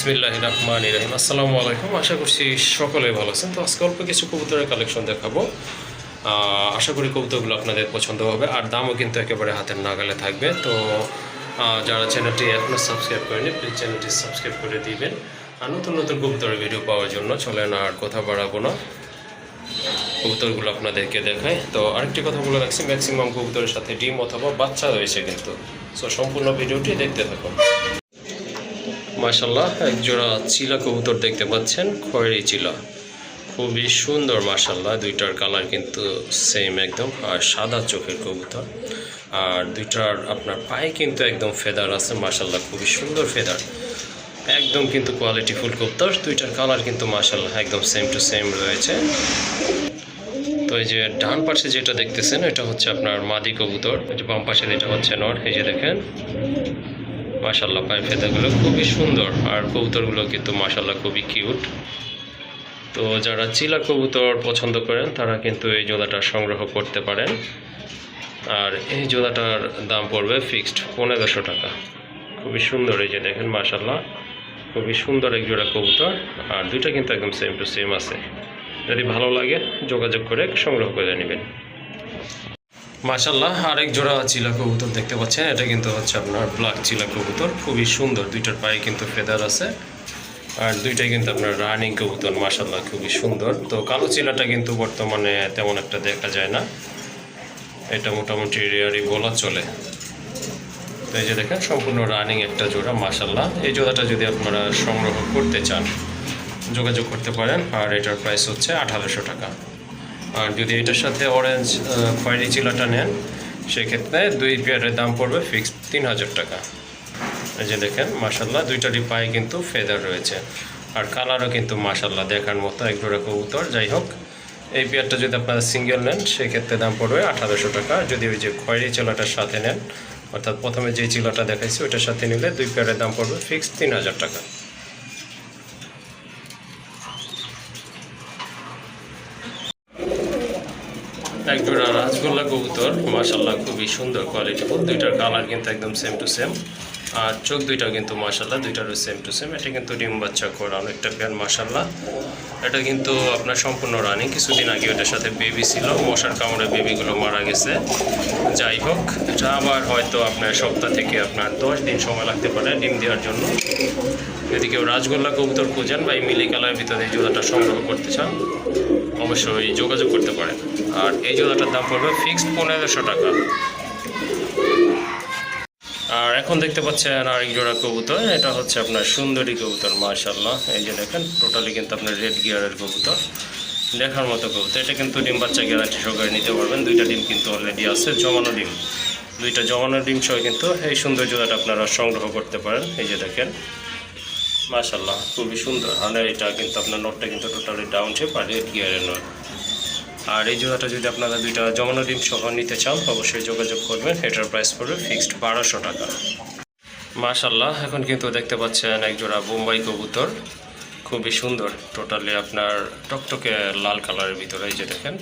বিসমিল্লাহ রহমান রহিম আসসালামু আলাইকুম। আশা করছি সকলেই ভালো আছেন। তো আজকে অল্প কিছু কবুতরের কালেকশন দেখাবো। আশা করি কবুতরগুলো আপনাদের পছন্দ হবে। আর দামও কিন্তু একেবারে হাতের নাগালে থাকবে। তো যারা চ্যানেলটি এখনও সাবস্ক্রাইব করেনি প্লিজ চ্যানেলটি সাবস্ক্রাইব করে দিবেন। আর নতুন নতুন কবুতরের ভিডিও পাওয়ার জন্য চলেন আর কথা বাড়াবো না। কবুতরগুলো আপনাদেরকে দেখায় তো আরেকটি কথা বলে রাখছি। ম্যাক্সিমাম কবুতরের সাথে ডিম অথবা বাচ্চা রয়েছে কিন্তু। সো সম্পূর্ণ ভিডিওটি দেখতে থাকুন। মাশাল্লাহ এক জোড়া চিলা কবুতর দেখতে পাচ্ছেন, খয়েরি চিলা। খুবই সুন্দর মাশাল্লাহ দুইটার কালার কিন্তু সেম একদম, আর সাদা চোখের কবুতর। আর দুইটার আপনার পায়ে কিন্তু একদম ফেদার আছে মাশাল্লাহ খুবই সুন্দর ফেদার। একদম কিন্তু কোয়ালিটি ফুল কবুতর, দুইটার কালার কিন্তু মাশাল্লাহ একদম সেম টু সেম রয়েছে। তো এই যে ডান পাশে যেটা দেখতেছেন, এটা হচ্ছে আপনার মাদি কবুতর, এই যে বাম পাশে এটা হচ্ছে নর, এই যে দেখেন। মাশাল্লাহ পায়ের ফেদাগুলো খুবই সুন্দর আর কবুতরগুলো কিন্তু মাশাল্লাহ খুবই কিউট। তো যারা চিলা কবুতর পছন্দ করেন, তারা কিন্তু এই জোড়াটা সংগ্রহ করতে পারেন। আর এই জোড়াটার দাম পড়বে ফিক্সড পনেরোশো টাকা। খুবই সুন্দর এই যে দেখেন মাশাল্লাহ খুবই সুন্দর এক জোড়া কবুতর। আর দুইটা কিন্তু একদম সেম টু সেম আছে। যদি ভালো লাগে, যোগাযোগ করে সংগ্রহ করে নেবেন। মাশাল্লাহ আরেক জোড়া চিলা কবুতর দেখতে পাচ্ছেন। এটা কিন্তু হচ্ছে আপনার ব্ল্যাক চিলা কবুতর। খুবই সুন্দর, দুইটার পায়ে কিন্তু ফেদার আছে। আর দুইটাই কিন্তু আপনার রানিং কবুতর মাশাল্লাহ খুবই সুন্দর। তো কালো চিলাটা কিন্তু বর্তমানে তেমন একটা দেখা যায় না। এটা মোটামুটি রেয়ারই বলা চলে। তো এই যে দেখেন, সম্পূর্ণ রানিং একটা জোড়া মাশাল্লাহ এই জোড়াটা যদি আপনারা সংগ্রহ করতে চান, যোগাযোগ করতে পারেন। আর এটার প্রাইস হচ্ছে আঠারোশো টাকা। আর যদি এটার সাথে অরেঞ্জ খয়েরি চিলাটা নেন, সেক্ষেত্রে দুই পেয়ারের দাম পড়বে ফিক্সড তিন হাজার টাকা। এই যে দেখেন মাসাল্লাহ দুইটারই পায়ে কিন্তু ফেদার রয়েছে। আর কালারও কিন্তু মাসাল্লাহ দেখার মতো এক জোড়া কবুতর। যাই হোক, এই পেয়ারটা যদি আপনারা সিঙ্গেল নেন, সেক্ষেত্রে দাম পড়বে আঠারোশো টাকা। যদি ওই যে খয়েরি চিলাটার সাথে নেন, অর্থাৎ প্রথমে যে চিলাটা দেখাইছি, ওইটার সাথে নিলে দুই পেয়ারের দাম পড়বে ফিক্সড তিন হাজার টাকা। এক জোড়া রাজগোল্লা কবুতর। মাশাল্লাহ খুবই সুন্দর কোয়ালিটি দুইটার কালার কিন্তু একদম সেম টু সেম আর চোখ দুইটাও কিন্তু মাশাল্লাহ দুইটারও সেম টু সেম এটা কিন্তু ডিম বাচ্চা করানো একটা প্যান মাশাল্লাহ এটা কিন্তু আপনার সম্পূর্ণ রানিং। কিছুদিন আগে ওটার সাথে বেবি ছিল। মশার কামড়ে বেবিগুলো মারা গেছে। যাই হোক, এটা আবার হয়তো আপনার সপ্তাহ থেকে আপনার দশ দিন সময় লাগতে পারে ডিম দেওয়ার জন্য। যদি কেউ রাজগোল্লা কবুতর খুঁজেন বা এই মিলি কালারের ভিতরে এই জোড়াটা সংগ্রহ করতে চান অবশ্যই যোগাযোগ করতে পারেন। আর এই জোড়াটার দাম পড়বে ফিক্সড পনেরোশো টাকা। আর এখন দেখতে পাচ্ছেন আরেক জোড়া কবুতর, এটা হচ্ছে আপনার সুন্দরী কবুতর মার্শাল্লাহ এই যে দেখেন টোটালি কিন্তু আপনার রেড গিয়ারের কবুতর। দেখার মতো কবুতর। এটা কিন্তু ডিম বাচ্চা গ্যারান্টি সহকারে নিতে পারবেন। দুইটা ডিম কিন্তু অলরেডি আছে, জমানো ডিম। দুইটা জমানো ডিম সহ কিন্তু এই সুন্দর জোড়াটা আপনারা সংগ্রহ করতে পারেন। এই যে দেখেন মাশাল্লাহ খুবই সুন্দর। আর এটা কিন্তু আপনার নোটটা কিন্তু টোটালি ডাউন শেপ আর রেড গিয়ারের নোট। আর এই জোড়াটা যদি আপনারা দুইটা জমানো ডিম সহ নিতে চান, অবশ্যই যোগাযোগ করবেন। এটার প্রাইস পড়বে ফিক্সড বারোশো টাকা। মাশাল্লাহ এখন কিন্তু দেখতে পাচ্ছেন এক জোড়া বোম্বাই কবুতর। খুবই সুন্দর টোটালি আপনার টকটকে লাল কালারের ভিতরে এই যে দেখেন।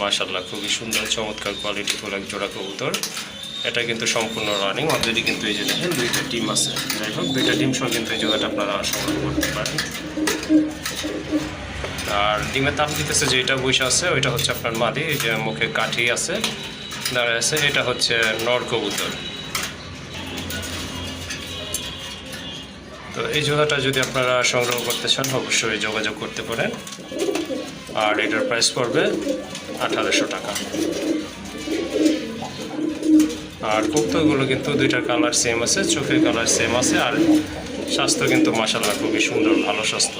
মাশাল্লাহ খুবই সুন্দর, চমৎকার কোয়ালিটি কোয়ালিটিফুল এক জোড়া কবুতর। এটা কিন্তু সম্পূর্ণ রানিং অলরেডি কিন্তু এই যে দেখেন, দুইটা টিম আছে। যাই হোক দুইটা টিম সহ কিন্তু এই জোড়াটা আপনারা সংগ্রহ করতে পারেন। আর ডিমের তাপ দিতেছে যেটা বসে আছে, ওইটা হচ্ছে আপনার মাদি, এই যে মুখে কাঠি আছে, দাঁড়ায় আছে, এটা হচ্ছে নর কবুতর। তো এই জোড়াটা যদি আপনারা সংগ্রহ করতে চান, অবশ্যই যোগাযোগ করতে পারেন। আর এটার প্রাইস পড়বে আঠারোশো টাকা। আর কবুতরগুলো কিন্তু দুইটার কালার সেম আছে, চোখের কালার সেম আছে, আর স্বাস্থ্য কিন্তু মাসাল্লাহ খুবই সুন্দর, ভালো স্বাস্থ্য।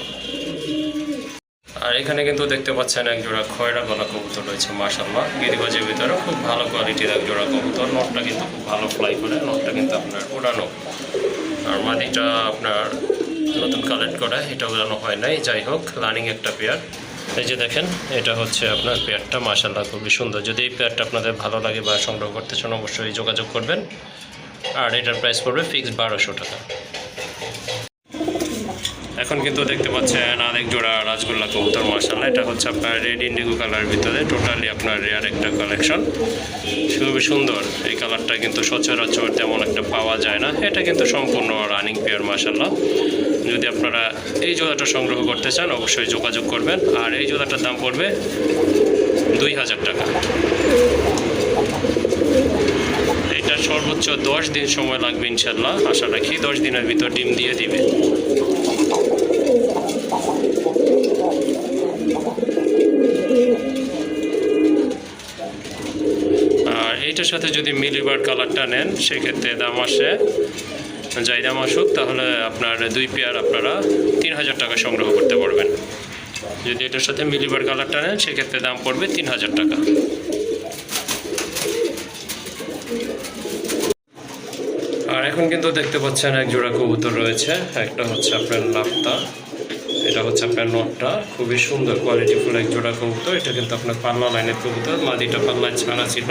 আর এখানে কিন্তু দেখতে পাচ্ছেন এক জোড়া খয়রা গলা কবুতর রয়েছে মাসাল্লাহ গিরিবাজের ভিতরে খুব ভালো কোয়ালিটির এক জোড়া কবুতর নটটা কিন্তু খুব ভালো ফ্লাই করে নটটা কিন্তু আপনার উড়ানো। আর মাদিটা আপনার নতুন কালেক্ট করা এটা উড়ানো হয় নাই, যাই হোক লার্নিং একটা পেয়ার এই যে দেখেন, এটা হচ্ছে আপনার পেয়ারটা মাসাল্লাহ খুবই সুন্দর। যদি এই পেয়ারটা আপনাদের ভালো লাগে বা সংগ্রহ করতে চান, অবশ্যই যোগাযোগ করবেন। আর এটার প্রাইস পড়বে ফিক্সড বারোশো টাকা। এখন কিন্তু দেখতে পাচ্ছেন, আরেক জোড়া রাজগোল্লা কবুতর মাসাল্লাহ এটা হচ্ছে আপনার রেড ইন্ডিগো কালারের ভিতরে টোটালি আপনার রেয়ার একটা কালেকশন খুবই সুন্দর। এই কালারটা কিন্তু সচরাচর তেমন একটা পাওয়া যায় না। এটা কিন্তু সম্পূর্ণ রানিং পেয়ার মাসাল্লাহ যদি আপনারা এই জোড়াটা সংগ্রহ করতে চান, অবশ্যই যোগাযোগ করবেন। আর এই জোড়াটার দাম পড়বে দুই হাজার টাকা। এটা সর্বোচ্চ দশ দিন সময় লাগবে ইনশাল্লাহ। আশা রাখি দশ দিনের ভিতর ডিম দিয়ে দিবে। আর এইটার সাথে যদি মিলিবার কালারটা নেন, সেক্ষেত্রে দাম আসে যাই দাম আসুক তাহলে আপনার দুই পেয়ার আপনারা তিন হাজার টাকা সংগ্রহ করতে পারবেন। যদি এটার সাথে মিলিবার কালারটা নেন, সেক্ষেত্রে দাম পড়বে তিন হাজার টাকা। আর এখন কিন্তু দেখতে পাচ্ছেন এক জোড়া কবুতর রয়েছে, একটা হচ্ছে আপনার লাপটা এটা হচ্ছে আপনার নটটা। খুবই সুন্দর কোয়ালিটিফুল এক জোড়া কবুতর, এটা কিন্তু আপনার পাল্লা লাইনের কবুতর মাদিটা পাল্লায় ছাড়া ছিল।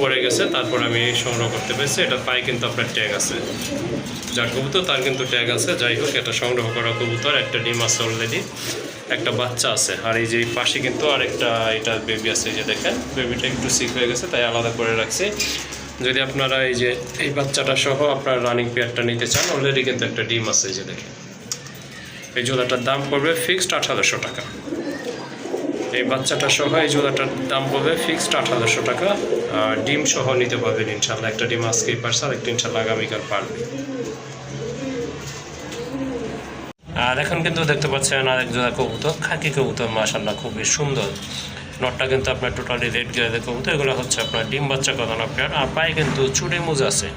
পড়ে গেছে, তারপর আমি সংগ্রহ করতে পেরেছি। এটা পায়ে কিন্তু আপনার ট্যাগ আছে। যার কবুতর, তার কিন্তু ট্যাগ আছে। যাই হোক, এটা সংগ্রহ করা কবুতর, একটা ডিম আছে অলরেডি একটা বাচ্চা আছে। আর এই যে পাশে কিন্তু আরেকটা এটা বেবি আছে যে দেখেন বেবিটা একটু সিক হয়ে গেছে, তাই আলাদা করে রাখছি। যদি আপনারা এই যে, এই বাচ্চাটা সহ আপনার রানিং পেয়ারটা নিতে চান অলরেডি কিন্তু একটা ডিম আছে যে দেখেন। এই জোড়াটার দাম পড়বে ফিক্সড আঠারোশো টাকা। এই বাচ্চাটা সহ এই জোড়াটার দাম পড়বে ফিক্সড আঠারোশো টাকা। আর ডিম সহ নিতে পারবেন ইনশাল্লাহ একটা ডিম আজকেই পারছে আর একটা ইনশাল্লাহ আগামীকাল পারবে। আর এখন কিন্তু দেখতে পাচ্ছেন আরেক জোড়া কবুতর, খাকি কবুতর মাশাল্লাহ খুবই সুন্দর। নটটা কিন্তু আপনার টোটালি রেড গিয়ারের কবুতর, এগুলো হচ্ছে আপনার ডিম বাচ্চা করানো আপনার, আর পায়ে কিন্তু চুড়ি মুজ আছে।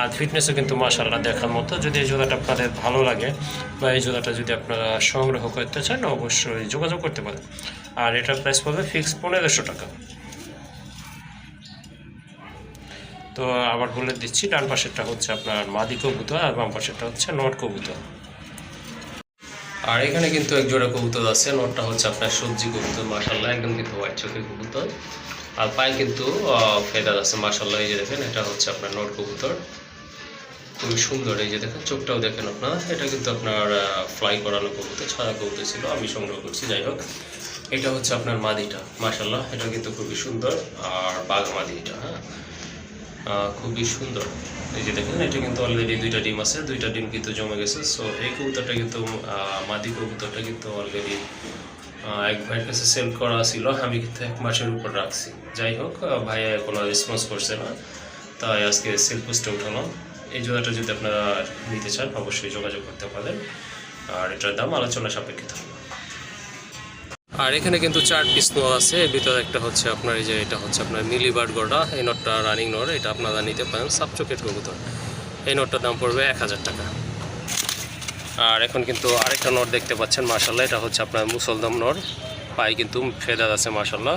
আর ফিটনেসও কিন্তু মাশাল্লাহ দেখার মতো, যদি এই জোড়াটা আপনাদের ভালো লাগে, বা এই জোড়াটা যদি আপনারা সংগ্রহ করতে চান, অবশ্যই যোগাযোগ করতে পারেন। আর এটার প্রাইস পড়বে ফিক্স পনেরোশো টাকা। তো আবার বলে দিচ্ছি, ডান পাশেরটা হচ্ছে আপনার মাদি কবুতর আর বাম পাশেরটা হচ্ছে নট কবুতর। আর এখানে কিন্তু এক জোড়া কবুতর আছে, নটটা হচ্ছে আপনার সবজি কবুতর মাসাল্লাহ একদম কিন্তু হোয়াইট চোখের কবুতর। আর পায়ে কিন্তু ফেদার আছে মাসাল্লাহ এই যে দেখেন, এটা হচ্ছে আপনার নট কবুতর। খুবই সুন্দর, এই যে দেখেন, চোখটাও দেখেন আপনার, এটা কিন্তু আপনার ফ্লাই করানো কবুতর, ছাড়া কবুতর ছিল, আমি সংগ্রহ করছি, যাই হোক। এটা হচ্ছে আপনার মাদিটা মাসাল্লাহ এটা কিন্তু খুবই সুন্দর। আর বাঘ মাদি এটা হ্যাঁ? খুবই সুন্দর। এই যে দেখেন, এটা কিন্তু অলরেডি দুইটা ডিম আছে, দুইটা ডিম কিন্তু জমে গেছে। সো এই কবুতরটা কিন্তু মাদি কবুতরটা কিন্তু অলরেডি এক ভাইয়ের কাছে সেল করা ছিল। আমি কিন্তু এক মাসের উপর রাখছি। যাই হোক ভাইয়া কোনো রেসপন্স করছে না। তাই আজকে সেল পোস্টে উঠালাম এই জোড়াটা যদি আপনারা নিতে চান, অবশ্যই যোগাযোগ করতে পারেন। আর এটার দাম আলোচনা সাপেক্ষে থাকবে। আর এখানে কিন্তু চার পিস নোর আছে। এর ভিতরে একটা হচ্ছে আপনার এই যে এটা হচ্ছে আপনার মিলিবার্ড গোড়া। এই নটটা রানিং নর এটা আপনারা নিতে পারেন। সাবচকেট কবুতর এই নটটার দাম পড়বে এক হাজার টাকা। আর এখন কিন্তু আরেকটা নট দেখতে পাচ্ছেন মার্শাল্লাহ এটা হচ্ছে আপনার মুসলদম নর পায়ে কিন্তু ফেদার আছে মার্শাল্লাহ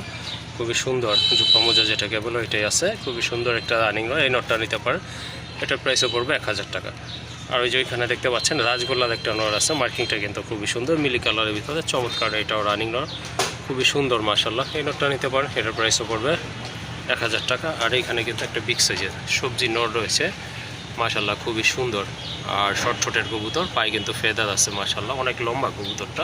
খুবই সুন্দর জুপা মোজা যেটাকে বলো এটাই আছে। খুবই সুন্দর একটা রানিং নর এই নটটা নিতে পারেন। এটার প্রাইসও পড়বে এক হাজার টাকা। আর ওই যে ওইখানে দেখতে পাচ্ছেন রাজগোল্লার একটা নর আছে, মার্কিংটা কিন্তু খুবই সুন্দর, মিলি কালারের ভিতরে, চমৎকার এটাও রানিং নর খুবই সুন্দর মার্শাল্লাহ এই নটটা নিতে পারেন, এটার প্রাইসও পড়বে এক হাজার টাকা। আর এইখানে কিন্তু একটা বিগ সাইজের সবজি নর রয়েছে মাশাল্লাহ খুবই সুন্দর। আর শর্ট ছোটের কবুতর, পায়ে কিন্তু ফেদার আছে মাশাল্লাহ অনেক লম্বা কবুতরটা।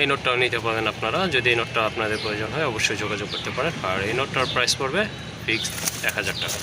এই নোটটাও নিতে পারেন আপনারা, যদি এই নোটটা আপনাদের প্রয়োজন হয়, অবশ্যই যোগাযোগ করতে পারেন। আর এই নোটটার প্রাইস পড়বে ফিক্স এক হাজার টাকা।